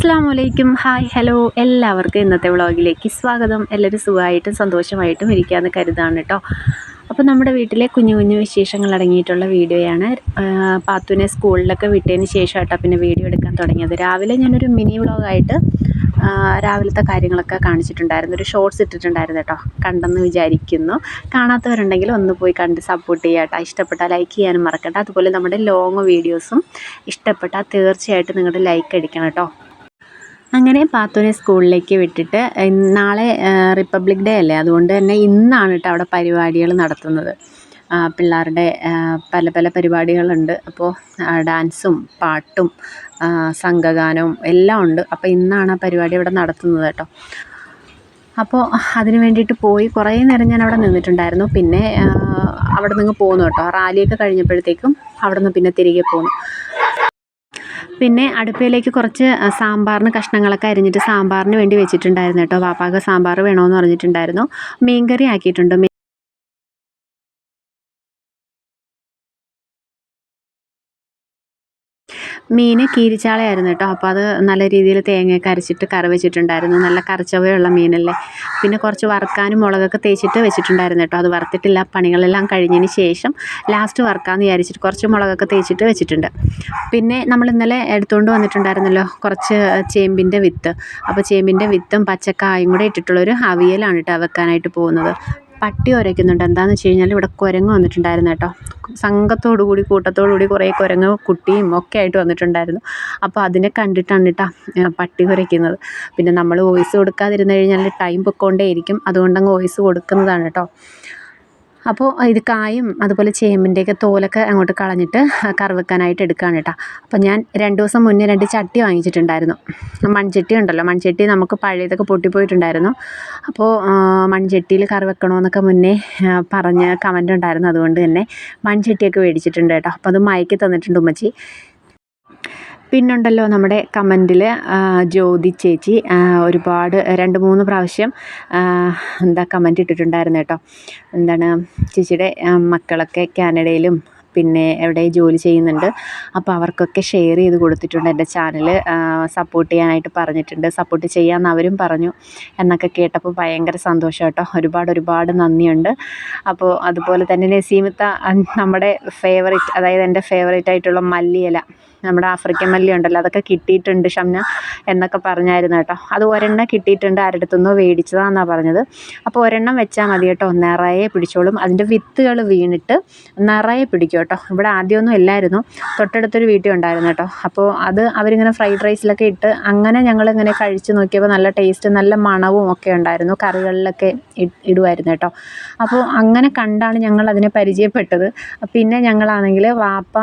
അസ്സാം വലൈക്കും hi hello. എല്ലാവർക്കും ഇന്നത്തെ വ്ളോഗിലേക്ക് സ്വാഗതം. എല്ലാവരും സുഖമായിട്ടും സന്തോഷമായിട്ടും ഇരിക്കാമെന്ന് കരുതാണ് കേട്ടോ അപ്പോൾ നമ്മുടെ വീട്ടിലെ കുഞ്ഞു കുഞ്ഞു വിശേഷങ്ങൾ അടങ്ങിയിട്ടുള്ള വീഡിയോയാണ്. പാത്തുവിനെ സ്കൂളിലൊക്കെ വിട്ടതിന് ശേഷം കേട്ടോ പിന്നെ വീഡിയോ എടുക്കാൻ തുടങ്ങിയത്. രാവിലെ ഞാനൊരു മിനി വ്ളോഗായിട്ട് രാവിലത്തെ കാര്യങ്ങളൊക്കെ കാണിച്ചിട്ടുണ്ടായിരുന്നു. ഒരു ഷോർട്സ് ഇട്ടിട്ടുണ്ടായിരുന്നു കേട്ടോ കണ്ടെന്ന് വിചാരിക്കുന്നു. കാണാത്തവരുണ്ടെങ്കിൽ ഒന്ന് പോയി കണ്ട് സപ്പോർട്ട് ചെയ്യുക കേട്ടോ ഇഷ്ടപ്പെട്ടാൽ ലൈക്ക് ചെയ്യാനും മറക്കണ്ട. അതുപോലെ നമ്മുടെ ലോങ് വീഡിയോസും ഇഷ്ടപ്പെട്ടാൽ തീർച്ചയായിട്ടും നിങ്ങളുടെ ലൈക്ക് അടിക്കണം കേട്ടോ അങ്ങനെ പാത്തുവിനെ സ്കൂളിലേക്ക് വിട്ടിട്ട് നാളെ റിപ്പബ്ലിക് ഡേ അല്ലേ? അതുകൊണ്ട് തന്നെ ഇന്നാണ് കേട്ടോ അവിടെ പരിപാടികൾ നടത്തുന്നത്. പിള്ളേരുടെ പല പല പരിപാടികളുണ്ട്. അപ്പോൾ ഡാൻസും പാട്ടും സംഘഗാനവും എല്ലാം ഉണ്ട്. അപ്പോൾ ഇന്നാണ് ആ പരിപാടി അവിടെ നടത്തുന്നത് കേട്ടോ. അപ്പോൾ അതിന് വേണ്ടിയിട്ട് പോയി കുറേ നേരം ഞാൻ അവിടെ നിന്നിട്ടുണ്ടായിരുന്നു. പിന്നെ അവിടെ നിന്ന് പോന്നു കേട്ടോ. റാലിയൊക്കെ കഴിഞ്ഞപ്പോഴത്തേക്കും അവിടെ നിന്ന് പിന്നെ തിരികെ പോന്നു. പിന്നെ അടുപ്പയിലേക്ക് കുറച്ച് സാമ്പാറിന് കഷ്ണങ്ങളൊക്കെ അരിഞ്ഞിട്ട് സാമ്പാറിന് വേണ്ടി വെച്ചിട്ടുണ്ടായിരുന്നു കേട്ടോ. പാപ്പാക്ക് സാമ്പാർ വേണമെന്ന് പറഞ്ഞിട്ടുണ്ടായിരുന്നു. മീൻകറി ആക്കിയിട്ടുണ്ട്. മീൻ കീരിച്ചാളയായിരുന്നു കേട്ടോ. അപ്പോൾ അത് നല്ല രീതിയിൽ തേങ്ങയൊക്കെ അരച്ചിട്ട് കറി വെച്ചിട്ടുണ്ടായിരുന്നു. നല്ല കറിച്ചവയുള്ള മീനല്ലേ. പിന്നെ കുറച്ച് വറുക്കാനും മുളകൊക്കെ തേച്ചിട്ട് വെച്ചിട്ടുണ്ടായിരുന്നു കേട്ടോ. അത് വറുത്തിട്ടില്ല. പണികളെല്ലാം കഴിഞ്ഞതിന് ശേഷം ലാസ്റ്റ് വറുക്കാമെന്ന് വിചാരിച്ചിട്ട് കുറച്ച് മുളകൊക്കെ തേച്ചിട്ട് വെച്ചിട്ടുണ്ട്. പിന്നെ നമ്മൾ ഇന്നലെ എടുത്തുകൊണ്ട് വന്നിട്ടുണ്ടായിരുന്നല്ലോ കുറച്ച് ചേമ്പിന്റെ വിത്ത്. അപ്പോൾ ചേമ്പിന്റെ വിത്തും പച്ചക്കായും കൂടെ ഇട്ടിട്ടുള്ളൊരു അവിയലാണ് കേട്ടോ വെക്കാനായിട്ട് പോകുന്നത്. പട്ടി ഉരയ്ക്കുന്നുണ്ട് എന്താണെന്ന് വെച്ച് കഴിഞ്ഞാൽ ഇവിടെ കുരങ്ങ് വന്നിട്ടുണ്ടായിരുന്നു കേട്ടോ. സംഘത്തോടു കൂടി കൂട്ടത്തോടു കൂടി കുറേ കുരങ്ങ് കുട്ടിയും ഒക്കെ ആയിട്ട് വന്നിട്ടുണ്ടായിരുന്നു. അപ്പോൾ അതിനെ കണ്ടിട്ടാണ് കേട്ടോ പട്ടി കുരയ്ക്കുന്നത്. പിന്നെ നമ്മൾ വോയിസ് കൊടുക്കാതിരുന്ന് കഴിഞ്ഞാൽ ടൈം പൊക്കോണ്ടേയിരിക്കും അതുകൊണ്ടങ്ങ് വോയിസ് കൊടുക്കുന്നതാണ് കേട്ടോ. അപ്പോൾ ഇത് കായും അതുപോലെ ചേമ്പിന്റെയൊക്കെ തോലൊക്കെ അങ്ങോട്ട് കളഞ്ഞിട്ട് കറുവെക്കാനായിട്ട് എടുക്കുകയാണ് കേട്ടോ. അപ്പോൾ ഞാൻ രണ്ട് ദിവസം മുന്നേ രണ്ട് ചട്ടി വാങ്ങിച്ചിട്ടുണ്ടായിരുന്നു. മൺചട്ടി ഉണ്ടല്ലോ മൺചട്ടി നമുക്ക് പഴയതൊക്കെ പൊട്ടിപ്പോയിട്ടുണ്ടായിരുന്നു. അപ്പോൾ മൺചട്ടിയിൽ കറി വെക്കണമെന്നൊക്കെ മുന്നേ പറഞ്ഞ കമന്റ് ഉണ്ടായിരുന്നു. അതുകൊണ്ട് തന്നെ മൺചട്ടിയൊക്കെ മേടിച്ചിട്ടുണ്ട് കേട്ടോ. അപ്പോൾ അത് മയക്കി തന്നിട്ടുണ്ട് ഉമ്മച്ചി. പിന്നുണ്ടല്ലോ നമ്മുടെ കമന്റിൽ ജ്യോതി ചേച്ചി ഒരുപാട് രണ്ട് മൂന്ന് പ്രാവശ്യം എന്താ കമന്റ് ഇട്ടിട്ടുണ്ടായിരുന്നു കേട്ടോ. എന്താണ് ചേച്ചിയുടെ മക്കളൊക്കെ കാനഡയിലും പിന്നെ എവിടെ ജോലി ചെയ്യുന്നുണ്ട്. അപ്പോൾ അവർക്കൊക്കെ ഷെയർ ചെയ്ത് കൊടുത്തിട്ടുണ്ട് എന്റെ ചാനൽ സപ്പോർട്ട് ചെയ്യാനായിട്ട് പറഞ്ഞിട്ടുണ്ട്. സപ്പോർട്ട് ചെയ്യാമെന്ന് അവരും പറഞ്ഞു എന്നൊക്കെ കേട്ടപ്പോൾ ഭയങ്കര സന്തോഷം കേട്ടോ. ഒരുപാട് ഒരുപാട് നന്ദിയുണ്ട്. അപ്പോൾ അതുപോലെ തന്നെ നസീമിത്ത നമ്മുടെ ഫേവറേറ്റ് അതായത് എന്റെ ഫേവറേറ്റ് ആയിട്ടുള്ള മല്ലിയില. നമ്മുടെ ആഫ്രിക്കൻ മല്ലി ഉണ്ടല്ലോ അതൊക്കെ കിട്ടിയിട്ടുണ്ട് ഷംന എന്നൊക്കെ പറഞ്ഞായിരുന്നു കേട്ടോ. അത് ഒരെണ്ണം കിട്ടിയിട്ടുണ്ട് ആരുടെടുത്തുനിന്നോ മേടിച്ചതാണെന്നാണ് പറഞ്ഞത്. അപ്പോൾ ഒരെണ്ണം വെച്ചാൽ മതി കേട്ടോ നിറയെ പിടിച്ചോളും. അതിന്റെ വിത്തുകൾ വീണിട്ട് നിറയെ പിടിക്കും കേട്ടോ. ഇവിടെ ആദ്യമൊന്നും ഇല്ലായിരുന്നു തൊട്ടടുത്തൊരു വീട്ടിൽ ഉണ്ടായിരുന്നു കേട്ടോ. അപ്പോൾ അത് അവരിങ്ങനെ ഫ്രൈഡ് റൈസിലൊക്കെ ഇട്ട് അങ്ങനെ ഞങ്ങളിങ്ങനെ കഴിച്ച് നോക്കിയപ്പോൾ നല്ല ടേസ്റ്റ് നല്ല മണവും ഒക്കെ ഉണ്ടായിരുന്നു കറികളിലൊക്കെ ഇടുമായിരുന്നു കേട്ടോ. അപ്പോൾ അങ്ങനെ കണ്ടാണ് ഞങ്ങൾ അതിനെ പരിചയപ്പെട്ടത്. പിന്നെ ഞങ്ങളാണെങ്കിൽ വാപ്പ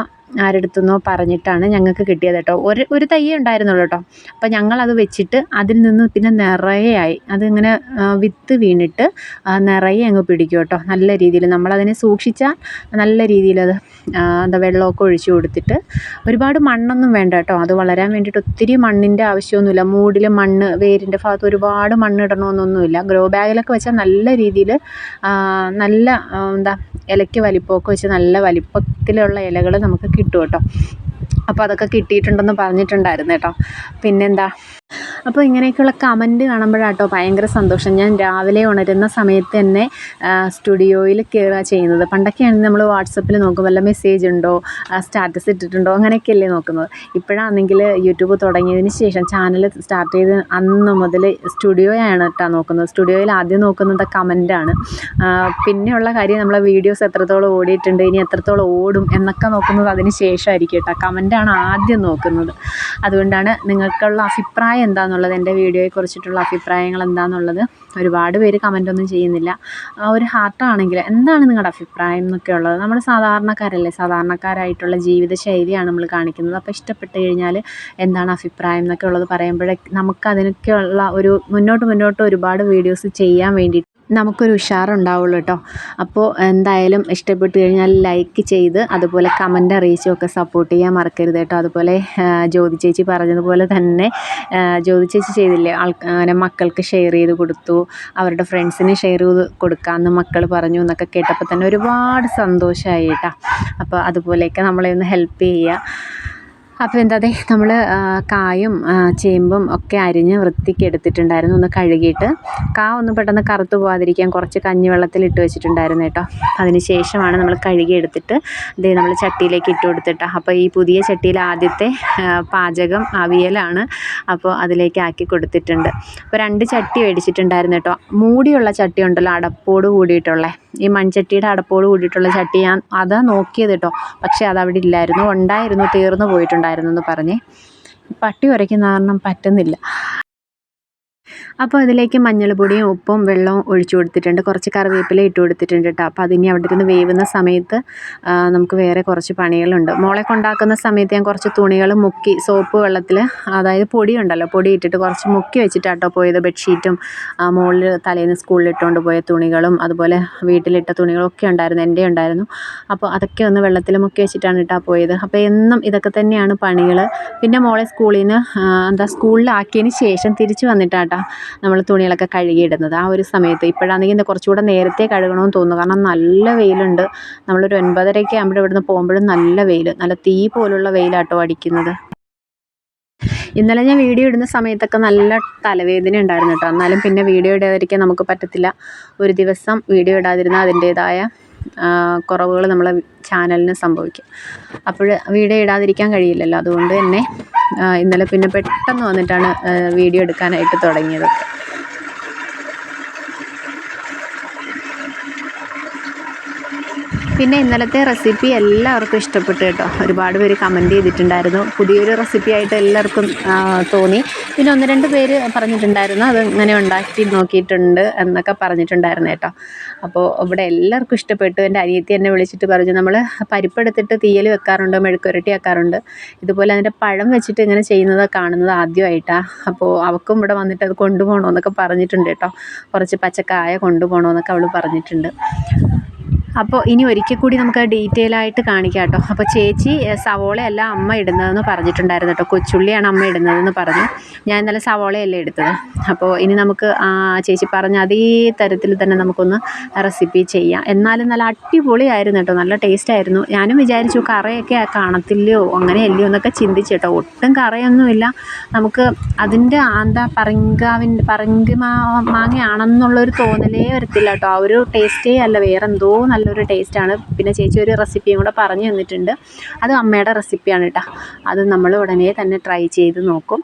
ആരെടുത്തുനിന്നോ പറഞ്ഞിട്ടാണ് ഞങ്ങൾക്ക് കിട്ടിയത് കേട്ടോ. ഒരു ഒരു തയ്യേ ഉണ്ടായിരുന്നുള്ളൂ കേട്ടോ. അപ്പോൾ ഞങ്ങളത് വെച്ചിട്ട് അതിൽ നിന്ന് പിന്നെ നിറയെ ആയി. അതിങ്ങനെ വിത്ത് വീണിട്ട് നിറയെ അങ്ങ് പിടിക്കും കേട്ടോ. നല്ല രീതിയിൽ. നമ്മളതിനെ സൂക്ഷിച്ചാൽ നല്ല രീതിയിലത് എന്താ വെള്ളമൊക്കെ ഒഴിച്ചു കൊടുത്തിട്ട് ഒരുപാട് മണ്ണൊന്നും വേണ്ട കേട്ടോ. അത് വളരാൻ വേണ്ടിയിട്ട് ഒത്തിരി മണ്ണിന്റെ ആവശ്യമൊന്നുമില്ല. മൂടിൽ മണ്ണ് വേരിന്റെ ഭാഗത്ത് ഒരുപാട് മണ്ണ് ഇടണമെന്നൊന്നുമില്ല. ഗ്രോ ബാഗിലൊക്കെ വെച്ചാൽ നല്ല രീതിയിൽ നല്ല എന്താ ഇലയ്ക്ക് വലിപ്പമൊക്കെ വെച്ച് നല്ല വലിപ്പത്തിലുള്ള ഇലകൾ നമുക്ക് കിട്ടും കേട്ടോ. അപ്പോൾ അതൊക്കെ കിട്ടിയിട്ടുണ്ടെന്ന് പറഞ്ഞിട്ടുണ്ടായിരുന്നു കേട്ടോ. പിന്നെന്താ? അപ്പോൾ ഇങ്ങനെയൊക്കെയുള്ള കമന്റ് കാണുമ്പോഴാട്ടോ ഭയങ്കര സന്തോഷം. ഞാൻ രാവിലെ ഉണരുന്ന സമയത്ത് തന്നെ സ്റ്റുഡിയോയിൽ കയറുക ചെയ്യുന്നത്. പണ്ടൊക്കെയാണെങ്കിൽ നമ്മൾ വാട്സപ്പിൽ നോക്കും വല്ല മെസ്സേജ് ഉണ്ടോ സ്റ്റാറ്റസ് ഇട്ടിട്ടുണ്ടോ അങ്ങനെയൊക്കെയല്ലേ നോക്കുന്നത്. ഇപ്പോഴാണെങ്കിൽ യൂട്യൂബ് തുടങ്ങിയതിന് ശേഷം ചാനൽ സ്റ്റാർട്ട് ചെയ്ത് അന്ന് മുതൽ സ്റ്റുഡിയോയാണ് കേട്ടോ നോക്കുന്നത്. സ്റ്റുഡിയോയിൽ ആദ്യം നോക്കുന്നത് കമന്റാണ് പിന്നെയുള്ള കാര്യം നമ്മളെ വീഡിയോസ് എത്രത്തോളം ഓടിയിട്ടുണ്ട് ഇനി എത്രത്തോളം ഓടും എന്നൊക്കെ നോക്കുന്നത് അതിന് ശേഷമായിരിക്കും കേട്ടോ കമന്റാണ് ആദ്യം നോക്കുന്നത്. അതുകൊണ്ടാണ് നിങ്ങൾക്കുള്ള അഭിപ്രായം എന്താണെന്നുള്ളത് എന്റെ വീഡിയോയെ കുറിച്ചിട്ടുള്ള അഭിപ്രായങ്ങൾ എന്താണെന്നുള്ളത് ഒരുപാട് പേര് കമന്റൊന്നും ചെയ്യുന്നില്ല. ആ ഒരു ഹാർട്ടാണെങ്കിൽ എന്താണ് നിങ്ങളുടെ അഭിപ്രായം എന്നൊക്കെ ഉള്ളത് നമ്മൾ സാധാരണക്കാരല്ലേ സാധാരണക്കാരായിട്ടുള്ള ജീവിത ശൈലിയാണ് നമ്മൾ കാണിക്കുന്നത്. അപ്പോൾ ഇഷ്ടപ്പെട്ട് കഴിഞ്ഞാൽ എന്താണ് അഭിപ്രായം എന്നൊക്കെ ഉള്ളത് പറയുമ്പോഴേ നമുക്ക് അതിനൊക്കെയുള്ള ഒരു മുന്നോട്ട് മുന്നോട്ട് ഒരുപാട് വീഡിയോസ് ചെയ്യാൻ വേണ്ടി നമുക്കൊരു ഉഷാറുണ്ടാവുള്ളൂ കേട്ടോ അപ്പോൾ എന്തായാലും ഇഷ്ടപ്പെട്ട് കഴിഞ്ഞാൽ ലൈക്ക് ചെയ്ത് അതുപോലെ കമന്റ് അറിയിച്ചും ഒക്കെ സപ്പോർട്ട് ചെയ്യാൻ മറക്കരുത് കേട്ടോ അതുപോലെ ജ്യോതി ചേച്ചി പറഞ്ഞതുപോലെ തന്നെ ജ്യോതി ചേച്ചി ചെയ്തില്ലേ? ആൾക്കാരെ മക്കൾക്ക് ഷെയർ ചെയ്ത് കൊടുത്തു അവരുടെ ഫ്രണ്ട്സിന് ഷെയർ ചെയ്ത് കൊടുക്കാമെന്ന് മക്കൾ പറഞ്ഞു എന്നൊക്കെ കേട്ടപ്പോൾ തന്നെ ഒരുപാട് സന്തോഷമായി കേട്ടോ അപ്പോൾ അതുപോലെയൊക്കെ നമ്മളെ ഒന്ന് ഹെൽപ്പ് ചെയ്യുക അപ്പോൾ എന്താ അതെ നമ്മൾ കായും ചേമ്പും ഒക്കെ അരിഞ്ഞ് വൃത്തിക്ക് എടുത്തിട്ടുണ്ടായിരുന്നു ഒന്ന് കഴുകിയിട്ട്. കാ ഒന്ന് പെട്ടെന്ന് കറുത്ത് പോകാതിരിക്കാൻ കുറച്ച് കഞ്ഞിവെള്ളത്തിൽ ഇട്ട് വെച്ചിട്ടുണ്ടായിരുന്നു കേട്ടോ. അതിന് ശേഷമാണ് നമ്മൾ കഴുകി എടുത്തിട്ട് ദേ നമ്മൾ ചട്ടിയിലേക്ക് ഇട്ട് കൊടുത്തിട്ട്. അപ്പോൾ ഈ പുതിയ ചട്ടിയിൽ ആദ്യത്തെ പാചകം അവിയലാണ് അപ്പോൾ അതിലേക്ക് ആക്കി കൊടുത്തിട്ടുണ്ട്. അപ്പോൾ രണ്ട് ചട്ടി മേടിച്ചിട്ടുണ്ടായിരുന്നു കേട്ടോ. മൂടിയുള്ള ചട്ടി ഉണ്ടല്ലോ അടപ്പോട് കൂടിയിട്ടുള്ള. ഈ മൺചട്ടിയുടെ അടപ്പോട് കൂടിയിട്ടുള്ള ചട്ടി ഞാൻ അതാ നോക്കിയത് കേട്ടോ. പക്ഷേ അതവിടെ ഇല്ലായിരുന്നു. ഉണ്ടായിരുന്നു തീർന്നു പോയിട്ടുണ്ടായിരുന്നു എന്ന് പറഞ്ഞേ. പട്ടി ഉരയ്ക്കുന്ന കാരണം പറ്റുന്നില്ല. അപ്പോൾ അതിലേക്ക് മഞ്ഞൾപ്പൊടിയും ഉപ്പും വെള്ളവും ഒഴിച്ചു കൊടുത്തിട്ടുണ്ട്. കുറച്ച് കറിവേപ്പില ഇട്ട് കൊടുത്തിട്ടുണ്ട് കേട്ടോ അപ്പോൾ അതിനി അവിടെ ഇരുന്ന് വേവുന്ന സമയത്ത് നമുക്ക് വേറെ കുറച്ച് പണികളുണ്ട്. മോളെ കൊണ്ടാക്കുന്ന സമയത്ത് ഞാൻ കുറച്ച് തുണികൾ മുക്കി സോപ്പ് വെള്ളത്തിൽ അതായത് പൊടി ഉണ്ടല്ലോ പൊടി ഇട്ടിട്ട് കുറച്ച് മുക്കി വെച്ചിട്ടാട്ടോ പോയത് ബെഡ്ഷീറ്റും മുകളിൽ തലേന്ന് സ്കൂളിൽ ഇട്ടുകൊണ്ട് പോയ തുണികളും അതുപോലെ വീട്ടിലിട്ട തുണികളും ഒക്കെ ഉണ്ടായിരുന്നു എന്റെ ഉണ്ടായിരുന്നു. അപ്പോൾ അതൊക്കെ ഒന്ന് വെള്ളത്തിൽ മുക്കി വെച്ചിട്ടാണ് ഇട്ടാ പോയത്. അപ്പോൾ എന്നും ഇതൊക്കെ തന്നെയാണ് പണികൾ പിന്നെ മോളെ സ്കൂളിൽ നിന്ന് എന്താ സ്കൂളിലാക്കിയതിന് ശേഷം തിരിച്ച് വന്നിട്ടാട്ടോ. നമ്മൾ തുണികളൊക്കെ കഴുകിയിടുന്നത്. ആ ഒരു സമയത്ത് ഇപ്പോഴാണെങ്കിൽ കുറച്ചുകൂടെ നേരത്തെ കഴുകണമെന്ന് തോന്നുന്നു. കാരണം നല്ല വെയിലുണ്ട്. നമ്മളൊരു ഒൻപതരയ്ക്ക് ആകുമ്പോൾ ഇവിടുന്ന് പോകുമ്പോഴും നല്ല വെയിൽ നല്ല തീ പോലുള്ള വെയിലാട്ടോ അടിക്കുന്നത്. ഇന്നലെ ഞാൻ വീഡിയോ ഇടുന്ന സമയത്തൊക്കെ നല്ല തലവേദന ഉണ്ടായിരുന്നു കേട്ടോ. എന്നാലും പിന്നെ വീഡിയോ ഇടാതിരിക്കാൻ നമുക്ക് പറ്റത്തില്ല. ഒരു ദിവസം വീഡിയോ ഇടാതിരുന്നാൽ അതിന്റേതായ കുറവുകൾ നമ്മളെ ചാനലിന് സംഭവിക്കും. അപ്പോൾ വീഡിയോ ഇടാതിരിക്കാൻ കഴിയില്ലല്ലോ. അതുകൊണ്ട് തന്നെ ഇന്നലെ പിന്നെ പെട്ടെന്ന് വന്നിട്ടാണ് വീഡിയോ എടുക്കാനായിട്ട് തുടങ്ങിയത്. പിന്നെ ഇന്നലത്തെ റെസിപ്പി എല്ലാവർക്കും ഇഷ്ടപ്പെട്ടു കേട്ടോ. ഒരുപാട് പേര് കമന്റ് ചെയ്തിട്ടുണ്ടായിരുന്നു. പുതിയൊരു റെസിപ്പി ആയിട്ട് എല്ലാവർക്കും തോന്നി. പിന്നെ ഒന്ന് രണ്ട് പേര് പറഞ്ഞിട്ടുണ്ടായിരുന്നു. അത് ഇങ്ങനെ ഉണ്ടാക്കി നോക്കിയിട്ടുണ്ട് എന്നൊക്കെ പറഞ്ഞിട്ടുണ്ടായിരുന്നു കേട്ടോ. അപ്പോൾ ഇവിടെ എല്ലാവർക്കും ഇഷ്ടപ്പെട്ടു. എന്റെ അനിയത്തി എന്നെ വിളിച്ചിട്ട് പറഞ്ഞു നമ്മൾ പരിപ്പെടുത്തിട്ട് തീയൽ വെക്കാറുണ്ട് മെഴുക്കുരട്ടി വെക്കാറുണ്ട്. ഇതുപോലെ അതിന്റെ പഴം വെച്ചിട്ട് ഇങ്ങനെ ചെയ്യുന്നത് കാണുന്നത് ആദ്യമായിട്ടാണ് അപ്പോൾ അവൾക്കും ഇവിടെ വന്നിട്ട് അത് കൊണ്ടുപോകണമെന്നൊക്കെ പറഞ്ഞിട്ടുണ്ട് കേട്ടോ. കുറച്ച് പച്ചക്കായ കൊണ്ടുപോകണമെന്നൊക്കെ അവൾ പറഞ്ഞിട്ടുണ്ട്. അപ്പോൾ ഇനി ഒരിക്കൽ കൂടി നമുക്ക് ഡീറ്റെയിൽ ആയിട്ട് കാണിക്കാം കേട്ടോ. അപ്പോൾ ചേച്ചി സവോള സവോളയല്ല അമ്മ ഇടുന്നതെന്ന് പറഞ്ഞിട്ടുണ്ടായിരുന്നു കേട്ടോ. കൊച്ചുള്ളിയാണ് അമ്മ ഇടുന്നതെന്ന് പറഞ്ഞു. ഞാൻ ഇന്നലെ സവോളയല്ലേ എടുത്തത് അപ്പോൾ ഇനി നമുക്ക് ആ ചേച്ചി പറഞ്ഞ അതേ തരത്തിൽ തന്നെ നമുക്കൊന്ന് റെസിപ്പി ചെയ്യാം. എന്നാലും നല്ല അടിപൊളിയായിരുന്നു കേട്ടോ. നല്ല ടേസ്റ്റ് ആയിരുന്നു. ഞാനും വിചാരിച്ചു കറയൊക്കെ കാണത്തില്ലയോ അങ്ങനെയല്ലയോ എന്നൊക്കെ ചിന്തിച്ചു കേട്ടോ. ഒട്ടും കറയൊന്നുമില്ല. നമുക്ക് അതിന്റെ എന്താ പറങ്കാവിന്റെ പറങ്കി മാങ്ങയാണെന്നുള്ളൊരു തോന്നലേ വരത്തില്ല കേട്ടോ. ആ ഒരു ടേസ്റ്റേ അല്ല. വേറെ എന്തോ നല്ലൊരു ടേസ്റ്റാണ്. പിന്നെ ചേച്ചി ഒരു റെസിപ്പിയും കൂടെ പറഞ്ഞു തന്നിട്ടുണ്ട്. അത് അമ്മയുടെ റെസിപ്പിയാണ് കേട്ടോ അത് നമ്മൾ ഉടനെ തന്നെ ട്രൈ ചെയ്ത് നോക്കും.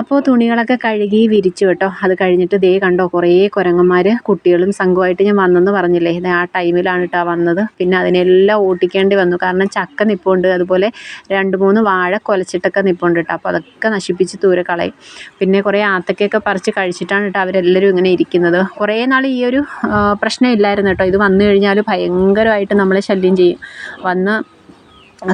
അപ്പോൾ തുണികളൊക്കെ കഴുകി വിരിച്ചു കേട്ടോ. അത് കഴിഞ്ഞിട്ട് ദേ കണ്ടോ കുറേ കുരങ്ങന്മാർ കുട്ടികളും സംഘമായിട്ട് ഞാൻ വന്നെന്ന് പറഞ്ഞില്ലേ? ഇത് ആ ടൈമിലാണ് കേട്ടോ വന്നത്. പിന്നെ അതിനെല്ലാം ഓട്ടിക്കേണ്ടി വന്നു. കാരണം ചക്ക നിപ്പുണ്ട്. അതുപോലെ രണ്ട് മൂന്ന് വാഴ കൊലച്ചിട്ടൊക്കെ നിപ്പുണ്ട് കേട്ടോ അപ്പോൾ അതൊക്കെ നശിപ്പിച്ച് ദൂരെ കളയും. പിന്നെ കുറേ ആത്തക്കയൊക്കെ പറിച്ച് കഴിച്ചിട്ടാണ് കേട്ടോ അവരെല്ലാവരും ഇങ്ങനെ ഇരിക്കുന്നത്. കുറേ നാൾ ഈ ഒരു പ്രശ്നമില്ലായിരുന്നു കേട്ടോ ഇത് വന്നു കഴിഞ്ഞാൽ ഭയങ്കരമായിട്ട് നമ്മളെ ശല്യം ചെയ്യും. വന്ന്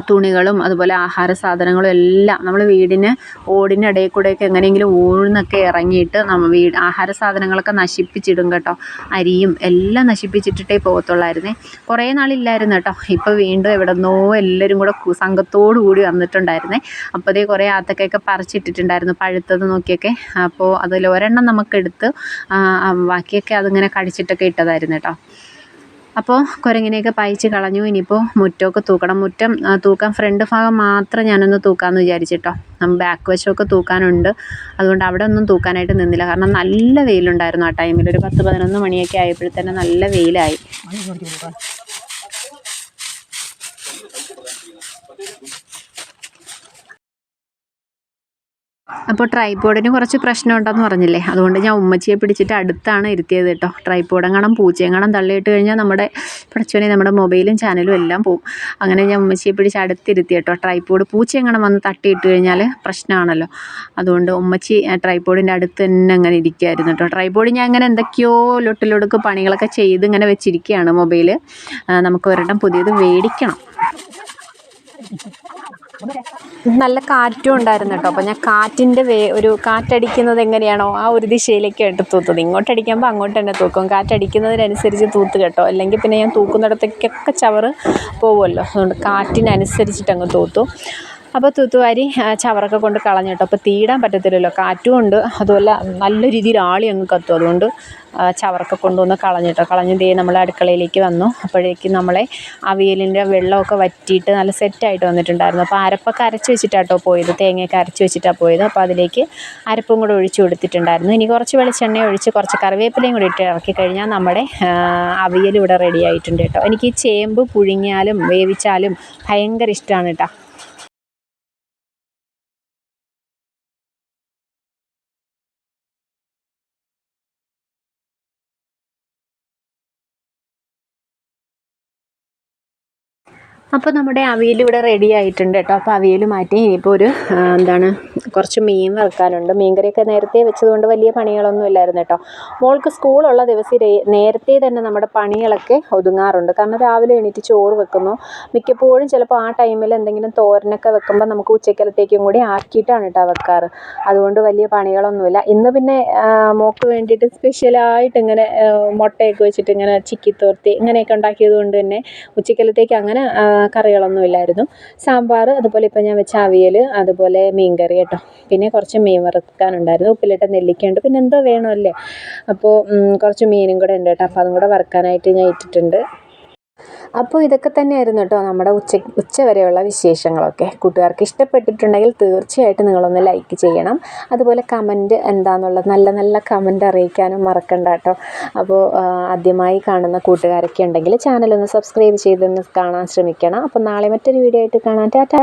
തുണികളും അതുപോലെ ആഹാര സാധനങ്ങളും എല്ലാം നമ്മൾ വീടിന് ഓടിന്റെ ഇടയിൽ കൂടെയൊക്കെ എങ്ങനെയെങ്കിലും ഊഴ്ന്നൊക്കെ ഇറങ്ങിയിട്ട് നമ്മൾ വീട് ആഹാര സാധനങ്ങളൊക്കെ നശിപ്പിച്ചിടും കേട്ടോ. അരിയും എല്ലാം നശിപ്പിച്ചിട്ടിട്ടേ പോകത്തുള്ളായിരുന്നേ. കുറേ നാളില്ലായിരുന്നു കേട്ടോ. ഇപ്പോൾ വീണ്ടും എവിടെന്നോ എല്ലാവരും കൂടെ സംഘത്തോടു കൂടി വന്നിട്ടുണ്ടായിരുന്നേ. അപ്പോൾ അതേ കുറേ ആത്തക്കൊക്കെ പറിച്ചിട്ടിട്ടുണ്ടായിരുന്നു പഴുത്തത് നോക്കിയൊക്കെ. അപ്പോൾ അതിൽ ഒരെണ്ണം നമുക്കെടുത്ത് ബാക്കിയൊക്കെ അതിങ്ങനെ കടിച്ചിട്ടൊക്കെ ഇട്ടതായിരുന്നു കേട്ടോ. അപ്പോൾ കുരങ്ങിനെയൊക്കെ പായിച്ച് കളഞ്ഞു. ഇനിയിപ്പോൾ മുറ്റമൊക്കെ തൂക്കണം. മുറ്റം തൂക്കാൻ ഫ്രണ്ട് ഭാഗം മാത്രം ഞാനൊന്ന് തൂക്കാമെന്ന് വിചാരിച്ചിട്ടോ. ബാക്ക് വശമൊക്കെ തൂക്കാനുണ്ട്. അതുകൊണ്ട് അവിടെ ഒന്നും തൂക്കാനായിട്ട് നിന്നില്ല. കാരണം നല്ല വെയിലുണ്ടായിരുന്നു ആ ടൈമിൽ ഒരു പത്ത് പതിനൊന്ന് മണിയൊക്കെ ആയപ്പോഴത്തേനും നല്ല വെയിലായി. അപ്പോൾ ട്രൈപോഡിന് കുറച്ച് പ്രശ്നമുണ്ടെന്ന് പറഞ്ഞില്ലേ? അതുകൊണ്ട് ഞാൻ ഉമ്മച്ചിയെ പിടിച്ചിട്ട് അടുത്താണ് ഇരുത്തിയത് കേട്ടോ. ട്രൈപോഡെങ്ങാണം പൂച്ചയെങ്ങാണം തള്ളിയിട്ട് കഴിഞ്ഞാൽ നമ്മുടെ പഠിച്ചോനെ നമ്മുടെ മൊബൈലും ചാനലും എല്ലാം പോവും. അങ്ങനെ ഞാൻ ഉമ്മച്ചിയെ പിടിച്ച് അടുത്തിരുത്തി കേട്ടോ. ട്രൈപോഡ് പൂച്ചയെങ്ങാണം വന്ന് തട്ടിയിട്ട് കഴിഞ്ഞാൽ പ്രശ്നമാണല്ലോ. അതുകൊണ്ട് ഉമ്മച്ചി ട്രൈപോഡിന്റെ അടുത്ത് തന്നെ അങ്ങനെ ഇരിക്കുമായിരുന്നു കേട്ടോ. ട്രൈപോഡ് ഞാൻ അങ്ങനെ എന്തൊക്കെയോ ലൊട്ടിലൊടുക്ക് പണികളൊക്കെ ചെയ്ത് ഇങ്ങനെ വെച്ചിരിക്കുകയാണ് മൊബൈൽ നമുക്ക് ഒരെണ്ണം പുതിയത് മേടിക്കണം. നല്ല കാറ്റും ഉണ്ടായിരുന്നു കേട്ടോ. അപ്പോൾ ഞാൻ കാറ്റിന്റെ വേ ഒരു കാറ്റടിക്കുന്നത് എങ്ങനെയാണോ ആ ഒരു ദിശയിലേക്ക് എടുത്ത് തൂത്തത്. ഇങ്ങോട്ടടിക്കുമ്പോൾ അങ്ങോട്ട് തന്നെ തൂക്കും. കാറ്റടിക്കുന്നതിനനുസരിച്ച് തൂത്ത് കേട്ടോ. അല്ലെങ്കിൽ പിന്നെ ഞാൻ തൂക്കുന്നിടത്തേക്കൊക്കെ ചവറ് പോകുമല്ലോ അതുകൊണ്ട് കാറ്റിനനുസരിച്ചിട്ടങ്ങ് തൂത്തു. അപ്പോൾ തൂത്തുവാരി ചവറൊക്കെ കൊണ്ട് കളഞ്ഞു കേട്ടോ. അപ്പോൾ തീടാൻ പറ്റത്തില്ലല്ലോ. കാറ്റും ഉണ്ട്. അതുമല്ല നല്ല രീതിയിൽ ആളി അങ്ങ് കത്തും. അതുകൊണ്ട് ചവറൊക്കെ കൊണ്ടുവന്ന് കളഞ്ഞിട്ടോ കളഞ്ഞ് ദേ നമ്മൾ അടുക്കളയിലേക്ക് വന്നു. അപ്പോഴേക്കും നമ്മളെ അവിയലിന്റെ വെള്ളമൊക്കെ വറ്റിയിട്ട് നല്ല സെറ്റായിട്ട് വന്നിട്ടുണ്ടായിരുന്നു. അപ്പോൾ അരപ്പൊക്കെ അരച്ച് വെച്ചിട്ടാട്ടോ പോയത്. തേങ്ങയൊക്കെ അരച്ച് വെച്ചിട്ടാണ് പോയത്. അപ്പോൾ അതിലേക്ക് അരപ്പും കൂടെ ഒഴിച്ചു കൊടുത്തിട്ടുണ്ടായിരുന്നു. ഇനി കുറച്ച് വെളിച്ചെണ്ണ ഒഴിച്ച് കുറച്ച് കറിവേപ്പിലയും കൂടി ഇട്ട് ഇറക്കി കഴിഞ്ഞാൽ നമ്മുടെ അവിയൽ ഇവിടെ റെഡി ആയിട്ടുണ്ട് കേട്ടോ. എനിക്ക് ചേമ്പ് പുഴുങ്ങിയാലും വേവിച്ചാലും ഭയങ്കര ഇഷ്ടമാണ് കേട്ടോ. അപ്പോൾ നമ്മുടെ അവിയൽ ഇവിടെ റെഡി ആയിട്ടുണ്ട് കേട്ടോ അപ്പോൾ അവിയൽ മാറ്റി ഇനിയിപ്പോൾ ഒരു എന്താണ് കുറച്ച് മീൻ വറുക്കാനുണ്ട്. മീൻകറിയൊക്കെ നേരത്തെ വെച്ചതുകൊണ്ട് വലിയ പണികളൊന്നും ഇല്ലായിരുന്നു കേട്ടോ മോൾക്ക് സ്കൂളുള്ള ദിവസം നേരത്തെ തന്നെ നമ്മുടെ പണികളൊക്കെ ഒതുങ്ങാറുണ്ട്. കാരണം രാവിലെ എണീറ്റ് ചോറ് വെക്കുന്നു. മിക്കപ്പോഴും ചിലപ്പോൾ ആ ടൈമിൽ എന്തെങ്കിലും തോരനൊക്കെ വെക്കുമ്പോൾ നമുക്ക് ഉച്ചക്കലത്തേക്കും കൂടി ആക്കിയിട്ടാണ് കേട്ടോ വെക്കാറ്. അതുകൊണ്ട് വലിയ പണികളൊന്നുമില്ല. ഇന്ന് പിന്നെ മോൾക്ക് വേണ്ടിയിട്ട് സ്പെഷ്യലായിട്ട് ഇങ്ങനെ മുട്ടയൊക്കെ വെച്ചിട്ട് ഇങ്ങനെ ചിക്കി തോർത്തി ഇങ്ങനെയൊക്കെ ഉണ്ടാക്കിയത് കൊണ്ട് തന്നെ ഉച്ചക്കലത്തേക്ക് അങ്ങനെ കറികളൊന്നും ഇല്ലായിരുന്നു. സാമ്പാർ അതുപോലെ ഇപ്പം ഞാൻ വെച്ച അവിയൽ അതുപോലെ മീൻകറി കേട്ടോ. പിന്നെ കുറച്ച് മീൻ വറുക്കാനുണ്ടായിരുന്നു. ഉപ്പിലിട്ട നെല്ലിക്കയുണ്ട്. പിന്നെ എന്തോ വേണമല്ലേ? അപ്പോൾ കുറച്ച് മീനും കൂടെ ഉണ്ട് കേട്ടോ. അപ്പോൾ അതും കൂടെ വറുക്കാനായിട്ട് ഞാൻ ഇട്ടിട്ടുണ്ട്. അപ്പോൾ ഇതൊക്കെ തന്നെയായിരുന്നു കേട്ടോ നമ്മുടെ ഉച്ച ഉച്ച വരെയുള്ള വിശേഷങ്ങളൊക്കെ. കൂട്ടുകാർക്ക് ഇഷ്ടപ്പെട്ടിട്ടുണ്ടെങ്കിൽ തീർച്ചയായിട്ടും നിങ്ങളൊന്ന് ലൈക്ക് ചെയ്യണം. അതുപോലെ കമന്റ് എന്താണെന്നുള്ളത് നല്ല നല്ല കമന്റ് അറിയിക്കാനും മറക്കണ്ട കേട്ടോ. അപ്പോൾ ആദ്യമായി കാണുന്ന കൂട്ടുകാരൊക്കെ ഉണ്ടെങ്കിൽ ചാനലൊന്ന് സബ്സ്ക്രൈബ് ചെയ്തൊന്ന് കാണാൻ ശ്രമിക്കണം. അപ്പോൾ നാളെ മറ്റൊരു വീഡിയോ ആയിട്ട് കാണാൻ ടാറ്റാ.